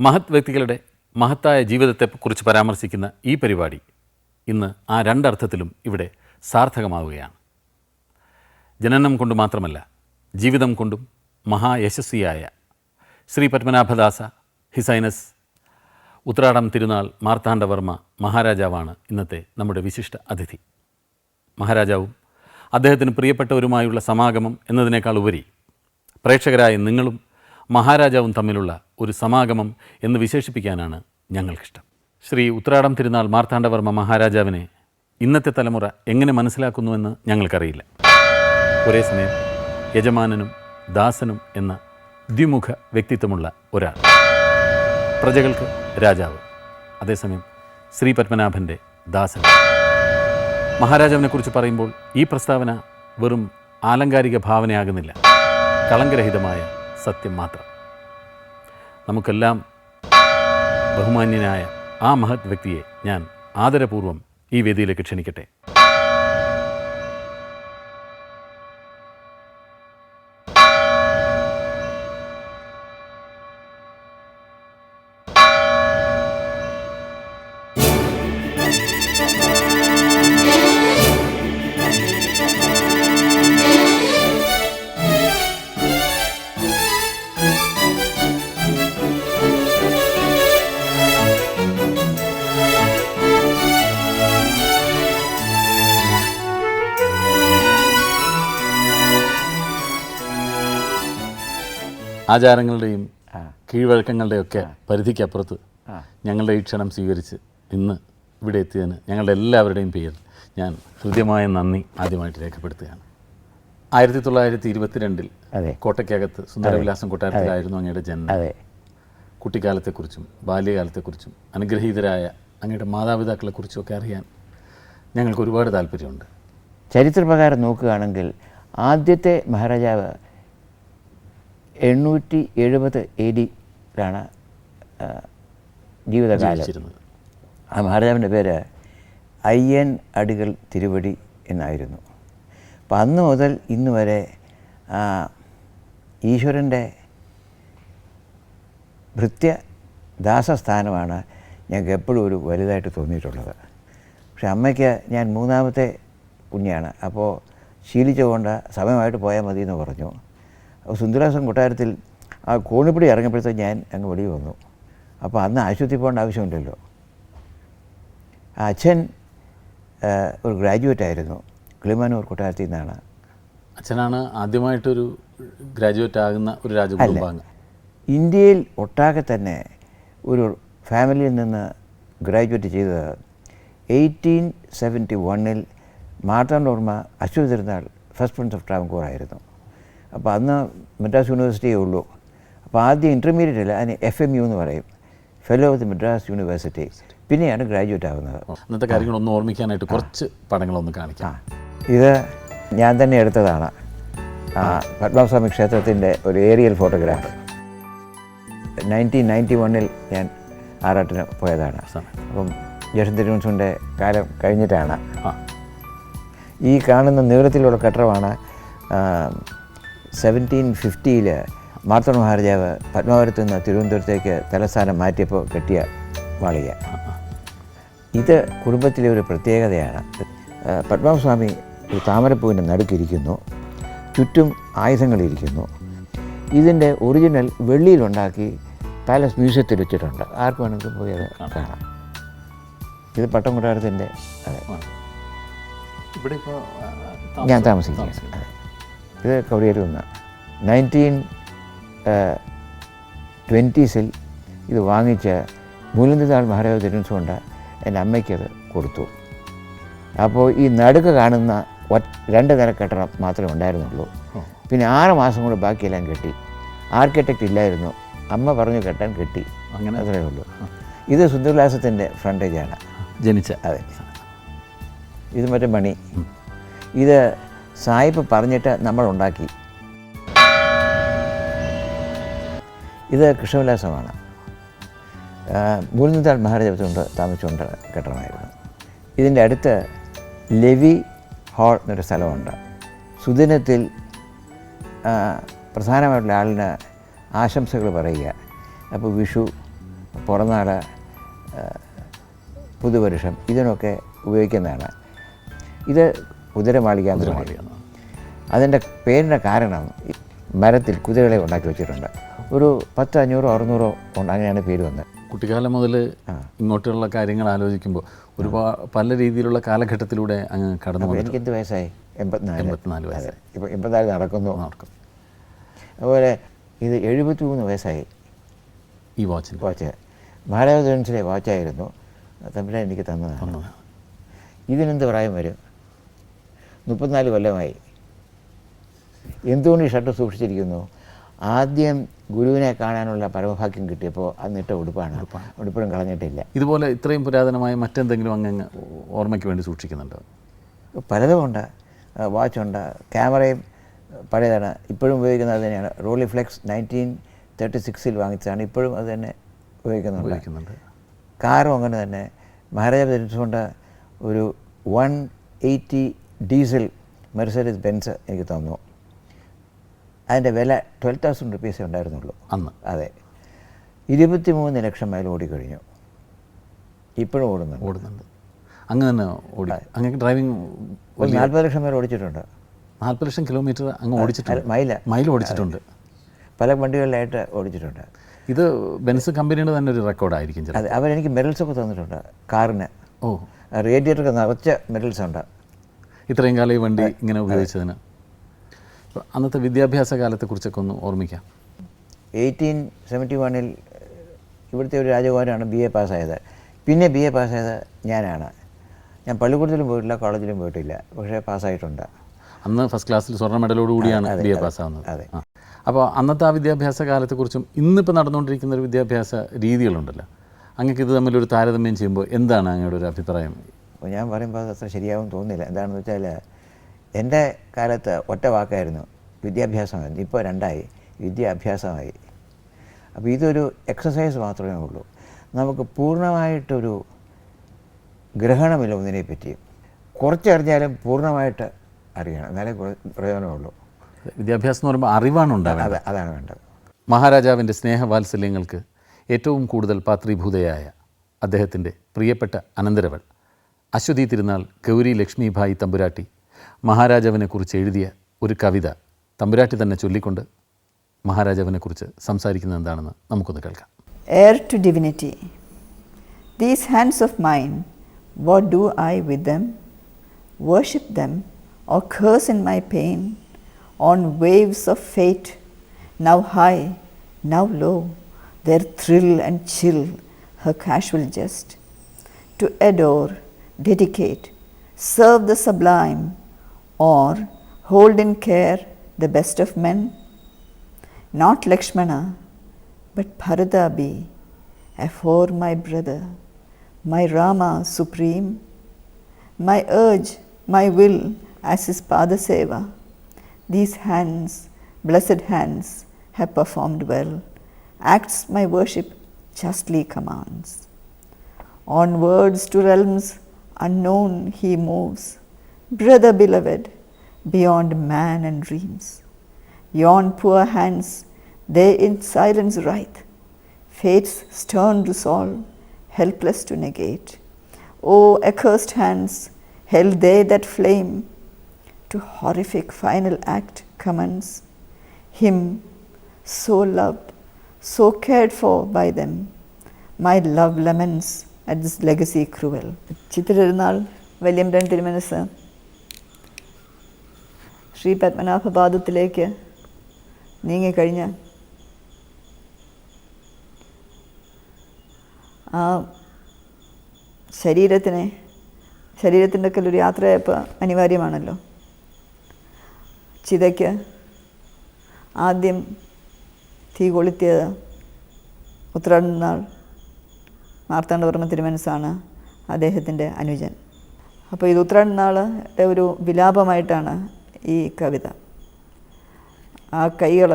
മഹത് വ്യക്തികളുടെ മഹത്തായ ജീവിതത്തെക്കുറിച്ച് പരാമർശിക്കുന്ന ഈ പരിപാടി ഇന്ന് ആ രണ്ടർത്ഥത്തിലും ഇവിടെ സാർത്ഥകമാവുകയാണ്. ജനനം കൊണ്ട് മാത്രമല്ല ജീവിതം കൊണ്ടും മഹായശസ്വിയായ ശ്രീ പത്മനാഭദാസ ഹിസൈനസ് ഉത്രാടം തിരുനാൾ മാർത്താണ്ഡവർമ്മ മഹാരാജാവാണ് ഇന്നത്തെ നമ്മുടെ വിശിഷ്ട അതിഥി. മഹാരാജാവും അദ്ദേഹത്തിന് പ്രിയപ്പെട്ടവരുമായുള്ള സമാഗമം എന്നതിനേക്കാൾ ഉപരി പ്രേക്ഷകരായ നിങ്ങളും മഹാരാജാവും തമ്മിലുള്ള ഒരു സമാഗമം എന്ന് വിശേഷിപ്പിക്കാനാണ് ഞങ്ങൾക്കിഷ്ടം. ശ്രീ ഉത്രാടം തിരുനാൾ മാർത്താണ്ഡവർമ്മ മഹാരാജാവിനെ ഇന്നത്തെ തലമുറ എങ്ങനെ മനസ്സിലാക്കുന്നുവെന്ന് ഞങ്ങൾക്കറിയില്ല. ഒരേ സമയം യജമാനനും ദാസനും എന്ന ദ്വിമുഖ വ്യക്തിത്വമുള്ള ഒരാൾ. പ്രജകൾക്ക് രാജാവ് അതേസമയം ശ്രീ പത്മനാഭന്റെ ദാസൻ. മഹാരാജാവിനെക്കുറിച്ച് പറയുമ്പോൾ ഈ പ്രസ്താവന വെറും ആലങ്കാരിക ഭാവനയാകുന്നില്ല. കളങ്കരഹിതമായ സത്യം മാത്രം. നമുക്കെല്ലാം ബഹുമാന്യനായ ആ മഹത് വ്യക്തിയെ ഞാൻ ആദരപൂർവം ഈ വേദിയിലേക്ക് ക്ഷണിക്കട്ടെ. ആചാരങ്ങളുടെയും കീഴ്വഴക്കങ്ങളുടെയും ഒക്കെ പരിധിക്കപ്പുറത്ത് ഞങ്ങളുടെ ഈ ക്ഷണം സ്വീകരിച്ച് ഇന്ന് ഇവിടെ എത്തിയതിന് ഞങ്ങളുടെ എല്ലാവരുടെയും പേരിൽ ഞാൻ ഹൃദ്യമായ നന്ദി ആദ്യമായിട്ട് രേഖപ്പെടുത്തുകയാണ്. ആയിരത്തി തൊള്ളായിരത്തി ഇരുപത്തിരണ്ടിൽ കോട്ടയ്ക്കകത്ത് സുന്ദരവിലാസം കൊട്ടാരത്തിലായിരുന്നു അങ്ങയുടെ ജന്മം കുട്ടിക്കാലത്തെക്കുറിച്ചും ബാല്യകാലത്തെക്കുറിച്ചും അനുഗ്രഹീതരായ അങ്ങയുടെ മാതാപിതാക്കളെക്കുറിച്ചും ഒക്കെ അറിയാൻ ഞങ്ങൾക്ക് ഒരുപാട് താല്പര്യമുണ്ട്. ചരിത്രപ്രകാരം നോക്കുകയാണെങ്കിൽ ആദ്യത്തെ മഹാരാജാവ് എണ്ണൂറ്റി എഴുപത് എ ഡിയിലാണ് ജീവിതകാലം. ആ മഹാരാജാവിന്റെ പേര് അയ്യൻ അടികൾ തിരുവടി എന്നായിരുന്നു. അപ്പം അന്ന് മുതൽ ഇന്ന് വരെ ഈശ്വരന്റെ ഭൃത്യ ദാസസ്ഥാനമാണ് ഞങ്ങൾക്ക് എപ്പോഴും ഒരു വലുതായിട്ട് തോന്നിയിട്ടുള്ളത്. പക്ഷെ അമ്മയ്ക്ക് ഞാൻ മൂന്നാമത്തെ കുഞ്ഞാണ്. അപ്പോൾ ശീലിച്ചുകൊണ്ട് സമയമായിട്ട് പോയാൽ മതി എന്ന് പറഞ്ഞു. സുന്ദരാസം കൊട്ടാരത്തിൽ ആ കോണിപ്പിടി ഇറങ്ങിയപ്പോഴത്തേക്ക് ഞാൻ അങ്ങ് വെളിയിൽ വന്നു. അപ്പോൾ അന്ന് ആശുപത്രി പോകേണ്ട ആവശ്യമില്ലല്ലോ ആ അച്ഛൻ ഒരു ഗ്രാജുവേറ്റ് ആയിരുന്നു. കിളിമാനൂർ കൊട്ടാരത്തിൽ നിന്നാണ്. അച്ഛനാണ് ആദ്യമായിട്ടൊരു ഗ്രാജുവേറ്റ് ആകുന്ന ഒരു രാജകുടുംബാംഗം. ഇന്ത്യയിൽ ഒട്ടാകെ തന്നെ ഒരു ഫാമിലിയിൽ നിന്ന് ഗ്രാജുവേറ്റ് ചെയ്തത് എയ്റ്റീൻ സെവന്റി വണ്ണിൽ Marthandavarma Aswathi Thirunal first prince of Travancore ആയിരുന്നു. അപ്പോൾ അന്ന് മദ്രാസ് യൂണിവേഴ്സിറ്റിയേ ഉള്ളൂ. അപ്പോൾ ആദ്യം ഇന്റർമീഡിയറ്റ് അല്ല അതിന് എഫ് എം യു എന്ന് പറയും. Fellow of the Madras university പിന്നെയാണ് ഗ്രാജുവേറ്റ് ആകുന്നത് അന്നത്തെ കാര്യങ്ങളൊന്ന് ഓർമ്മിക്കാനായിട്ട് കുറച്ച് പടങ്ങളൊന്ന് കാണിക്കാം. ഇത് ഞാൻ തന്നെ എടുത്തതാണ്. പത്മസ്വാമി ക്ഷേത്രത്തിന്റെ ഒരു ഏരിയൽ ഫോട്ടോഗ്രാഫ് നയന്റീൻ നയന്റി വണ്ണിൽ ഞാൻ ആറാട്ടിന് പോയതാണ്. അപ്പം ജേഷൻ തിരുവൻസുന്റെ കാലം കഴിഞ്ഞിട്ടാണ്. ഈ കാണുന്ന നീളത്തിലുള്ള കെട്ടറമാണ് സെവന്റീൻ ഫിഫ്റ്റിയിൽ മാർത്തൺ മഹാരാജാവ് പത്മാവരത്ത് നിന്ന് തിരുവനന്തപുരത്തേക്ക് തലസ്ഥാനം മാറ്റിയപ്പോൾ കെട്ടിയ വാളിക. ഇത് കുടുംബത്തിലെ ഒരു പ്രത്യേകതയാണ്. ആ, ഒരു താമരപ്പൂവിന്റെ നടുക്കിരിക്കുന്നു. ചുറ്റും ആയുധങ്ങളിരിക്കുന്നു. ഇതിന്റെ ഒറിജിനൽ വെള്ളിയിലുണ്ടാക്കി പാലസ് മ്യൂസിയത്തിൽ വെച്ചിട്ടുണ്ട്. ആർക്ക് വേണമെങ്കിൽ പോയി അത് കാണാം. ഇത് പട്ടം കൊട്ടാരത്തിന്റെ അതെ. ഇവിടെ ഇപ്പോൾ ഞാൻ താമസിക്കുകയാണ് അതെ. ഇത് കവടിയേരി വന്ന നയന്റീൻ ട്വന്റീസിൽ ഇത് വാങ്ങിച്ച് മൂലന്തിനാൾ മഹാരാജ തിരുവനന്തപുരം എന്റെ അമ്മയ്ക്കത് കൊടുത്തു. അപ്പോൾ ഈ നടുക്ക് കാണുന്ന രണ്ട് നില കെട്ടണം മാത്രമേ ഉണ്ടായിരുന്നുള്ളൂ. പിന്നെ ആറ് മാസം കൊണ്ട് ബാക്കിയെല്ലാം കെട്ടി. ആർക്കിടെക്റ്റ് ഇല്ലായിരുന്നു. അമ്മ പറഞ്ഞു കെട്ടാൻ കെട്ടി. അങ്ങനെ? അത്രേ ഉള്ളൂ. ഇത് സുന്ദരവിലാസത്തിന്റെ ഫ്രണ്ടേജാണ്. ജനിച്ച. അതെ. ഇത് മറ്റേ മണി. ഇത് സായിപ്പ് പറഞ്ഞിട്ട് നമ്മൾ ഉണ്ടാക്കി. ഇത് കൃഷ്ണവിലാസമാണ്. മൂലനിത്താൾ മഹാരാജാവത്തുകൊണ്ട് താമസിച്ചുകൊണ്ട് കെട്ടണമായിരുന്നു ഇതിന്റെ അടുത്ത് ലെവി ഹാൾ എന്നൊരു സ്ഥലമുണ്ട്. സുദിനത്തിൽ പ്രധാനമായിട്ടുള്ള ആളിന് ആശംസകൾ പറയുക. അപ്പോൾ വിഷു പുറന്നാൾ പുതുവർഷം ഇതിനൊക്കെ ഉപയോഗിക്കുന്നതാണ്. ഇത് കുതിരമാളിക. എന്ന് പറയും അതിന്റെ പേരിന്റെ കാരണം മരത്തിൽ കുതിരകളെ ഉണ്ടാക്കി വെച്ചിട്ടുണ്ട്. ഒരു പത്ത് അഞ്ഞൂറോ അറുന്നൂറോ ഉണ്ട് അങ്ങനെയാണ് പേര് വന്നത്. കുട്ടിക്കാലം മുതൽ ഇങ്ങോട്ടുള്ള കാര്യങ്ങൾ ആലോചിക്കുമ്പോൾ ഒരുപാട് പല രീതിയിലുള്ള കാലഘട്ടത്തിലൂടെ അങ്ങ് കടന്നു എനിക്ക് എന്ത് വയസ്സായി? എൺപത്തിനാല്. എൺപത്തിനാല് വയസ്സായി. ഇപ്പോൾ എൺപത്തിനാല് നടക്കുന്നു. നടക്കും അതുപോലെ ഇത് എഴുപത്തി മൂന്ന് വയസ്സായി. ഈ വാച്ച് വാച്ച്. മഹാരാജ ജോൺസിലെ വാച്ചായിരുന്നു തമ്മിലെ എനിക്ക് തന്നതാണ്. ഇതിനെന്ത് പ്രായം വരും? മുപ്പത്തിനാല് കൊല്ലമായി. എന്തുകൊണ്ട് ഈ ഷർട്ട് സൂക്ഷിച്ചിരിക്കുന്നു? ആദ്യം ഗുരുവിനെ കാണാനുള്ള പരമഭാഗ്യം കിട്ടിയപ്പോൾ അന്നിട്ട ഉടുപ്പാണ്. ഉടുപ്പിനും കളഞ്ഞിട്ടില്ല. ഇതുപോലെ ഇത്രയും പുരാതനമായ മറ്റെന്തെങ്കിലും അങ്ങ് ഓർമ്മയ്ക്ക് വേണ്ടി സൂക്ഷിക്കുന്നുണ്ടോ? പലതുമുണ്ട് വാച്ചുണ്ട് ക്യാമറയും പഴയതാണ്. ഇപ്പോഴും ഉപയോഗിക്കുന്നത് അത് തന്നെയാണ്. റോളി ഫ്ലെക്സ് നയന്റീൻ തേർട്ടി സിക്സിൽ വാങ്ങിച്ചതാണ്. ഇപ്പോഴും അത് തന്നെ ഉപയോഗിക്കുന്നുണ്ട്. ഉപയോഗിക്കുന്നുണ്ട്. കാറും അങ്ങനെ തന്നെ. മഹാരാജ ധരിച്ചുകൊണ്ട് ഒരു one eighty diesel Mercedes Benz എനിക്ക് തന്നു. അതിന്റെ വില ട്വൽവ് തൗസൻഡ് റുപ്പീസേ ഉണ്ടായിരുന്നുള്ളൂ. അന്ന്. അതെ. ഇരുപത്തി മൂന്ന് ലക്ഷം മൈൽ ഓടിക്കഴിഞ്ഞു ഇപ്പോഴും ഓടുന്നുണ്ട്. ഓടുന്നുണ്ട്. അങ്ങനെ തന്നെ ഓടി. അങ്ങനെ ഡ്രൈവിംഗ് ഒരു നാൽപ്പത് ലക്ഷം മൈൽ ഓടിച്ചിട്ടുണ്ട്. നാൽപ്പത് ലക്ഷം കിലോമീറ്റർ അങ്ങ് ഓടിച്ചിട്ടുണ്ട്. മൈല. മൈൽ ഓടിച്ചിട്ടുണ്ട്. പല വണ്ടികളിലായിട്ട് ഓടിച്ചിട്ടുണ്ട്. ഇത് ബെൻസ് കമ്പനിയുടെ തന്നെ ഒരു റെക്കോർഡായിരിക്കും അതെ. അവരെനിക്ക് മെഡൽസ് ഒക്കെ തന്നിട്ടുണ്ട്. കാറിന്. ഓ. റേഡിയേറ്ററൊക്കെ നിറച്ച മെഡൽസ് ഉണ്ട്. ഇത്രയും കാലം ഈ വണ്ടി ഇങ്ങനെ ഉപയോഗിച്ചതിന്. അപ്പോൾ അന്നത്തെ വിദ്യാഭ്യാസ കാലത്തെക്കുറിച്ചൊക്കെ ഒന്ന് ഓർമ്മിക്കാം. എയ്റ്റീൻ സെവന്റി വണ്ണിൽ ഇവിടുത്തെ ഒരു രാജകുമാരനാണ് ബി എ പാസ്സായത്. പിന്നെ ബി എ പാസ്സായത് ഞാനാണ്. ഞാൻ പള്ളിക്കൂടത്തിലും പോയിട്ടില്ല കോളേജിലും പോയിട്ടില്ല. പക്ഷേ പാസ്സായിട്ടുണ്ട്. അന്ന് ഫസ്റ്റ് ക്ലാസ്സിൽ സ്വർണ മെഡലോട് കൂടിയാണ് ബി എ പാസ്സാവുന്നത്. അതെ. അപ്പോൾ അന്നത്തെ ആ വിദ്യാഭ്യാസ കാലത്തെക്കുറിച്ചും ഇന്നിപ്പോൾ നടന്നുകൊണ്ടിരിക്കുന്ന ഒരു വിദ്യാഭ്യാസ രീതികളുണ്ടല്ലോ. അങ്ങക്ക് ഇത് തമ്മിലൊരു താരതമ്യം ചെയ്യുമ്പോൾ എന്താണ് അങ്ങയുടെ ഒരു അഭിപ്രായം? അപ്പോൾ ഞാൻ പറയുമ്പോൾ അത് അത്ര ശരിയാവും തോന്നുന്നില്ല. എന്താണെന്ന് വെച്ചാൽ എന്റെ കാലത്ത് ഒറ്റ വാക്കായിരുന്നു. വിദ്യാഭ്യാസമായിരുന്നു. ഇപ്പോൾ രണ്ടായി. വിദ്യാഭ്യാസമായി. അപ്പോൾ ഇതൊരു എക്സസൈസ് മാത്രമേ ഉള്ളൂ. നമുക്ക് പൂർണമായിട്ടൊരു ഗ്രഹണമില്ല ഒന്നിനെ പറ്റിയും. കുറച്ചറിഞ്ഞാലും പൂർണമായിട്ട് അറിയണം. എന്നാലേ പ്രയോജനമുള്ളൂ. വിദ്യാഭ്യാസം എന്ന് പറയുമ്പോൾ അറിവാണ് ഉണ്ടാവേണ്ടത്. അതെ അതാണ് വേണ്ടത്. മഹാരാജാവിന്റെ സ്നേഹവാത്സല്യങ്ങൾക്ക് ഏറ്റവും കൂടുതൽ പാത്രീഭൂതയായ അദ്ദേഹത്തിന്റെ പ്രിയപ്പെട്ട അനന്തരവൾ. അശ്വതി തിരുനാൾ ഗൗരി ലക്ഷ്മിഭായി തമ്പുരാട്ടി മഹാരാജാവിനെക്കുറിച്ച് എഴുതിയ ഒരു കവിത തമ്പുരാട്ടി തന്നെ ചൊല്ലിക്കൊണ്ട് മഹാരാജാവിനെക്കുറിച്ച് സംസാരിക്കുന്നത് എന്താണെന്ന് നമുക്കൊന്ന് കേൾക്കാം heir to divinity. These hands of mine, what do I with them? Worship them or curse in my pain on waves of fate, now high, now low, their thrill and chill, her casual jest. To adore, dedicate, serve the sublime, or hold in care the best of men? Not Lakshmana, but Bharata be, afore my brother, my Rama supreme, my urge, my will as his Padaseva. These hands, blessed hands, have performed well, acts my worship justly commands. Onwards to realms unknown he moves, brother beloved, beyond man and dreams. Yon poor hands, they in silence writhe, fate's stern resolve, helpless to negate. O accursed hands, held they that flame, to horrific final act commends. Him so loved, so cared for by them, my love laments at this legacy cruel. Chithirunal വലിയമ്പൻ തിരുമനസ് ശ്രീ പത്മനാഭപാദത്തിലേക്ക് നീങ്ങിക്കഴിഞ്ഞ് ആ ശരീരത്തിനെ ശരീരത്തിന്റെ ഒക്കെ ഒരു യാത്രയപ്പോൾ അനിവാര്യമാണല്ലോ ചിതയ്ക്ക് ആദ്യം തീ കൊളുത്തിയത് ഉത്രാടനാൾ മാർത്താണ്ഡവർമ്മ തിരുമനസാണ് അദ്ദേഹത്തിന്റെ അനുജൻ. അപ്പോൾ ഇത് ഉത്രാടനാളുടെ ഒരു വിലാപമായിട്ടാണ് ഈ കവിത. ആ കൈകൾ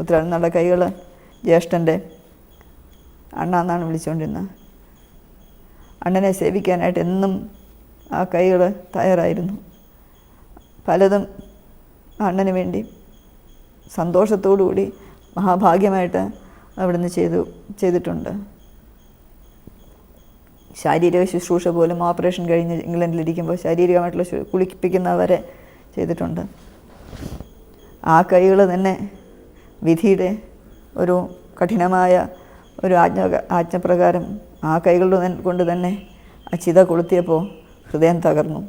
ഉത്രാടനാളുടെ കൈകൾ ജ്യേഷ്ഠന്റെ അണ്ണ എന്നാണ് വിളിച്ചുകൊണ്ടിരുന്നത്. അണ്ണനെ സേവിക്കാനായിട്ട് എന്നും ആ കൈകൾ തയ്യാറായിരുന്നു. പലതും അണ്ണന് വേണ്ടി സന്തോഷത്തോടു കൂടി മഹാഭാഗ്യമായിട്ട് അവിടുന്ന് ചെയ്തു ചെയ്തിട്ടുണ്ട്. ശാരീരിക ശുശ്രൂഷ പോലും ഓപ്പറേഷൻ കഴിഞ്ഞ് ഇംഗ്ലണ്ടിലിരിക്കുമ്പോൾ ശാരീരികമായിട്ടുള്ള കുളിപ്പിക്കുന്നവരെ ചെയ്തിട്ടുണ്ട്. ആ കൈകൾ തന്നെ വിധിയുടെ ഒരു കഠിനമായ ഒരു ആജ്ഞ ആജ്ഞപ്രകാരം ആ കൈകൾ കൊണ്ട് തന്നെ ആ ചിത കൊളുത്തിയപ്പോൾ ഹൃദയം തകർന്നു.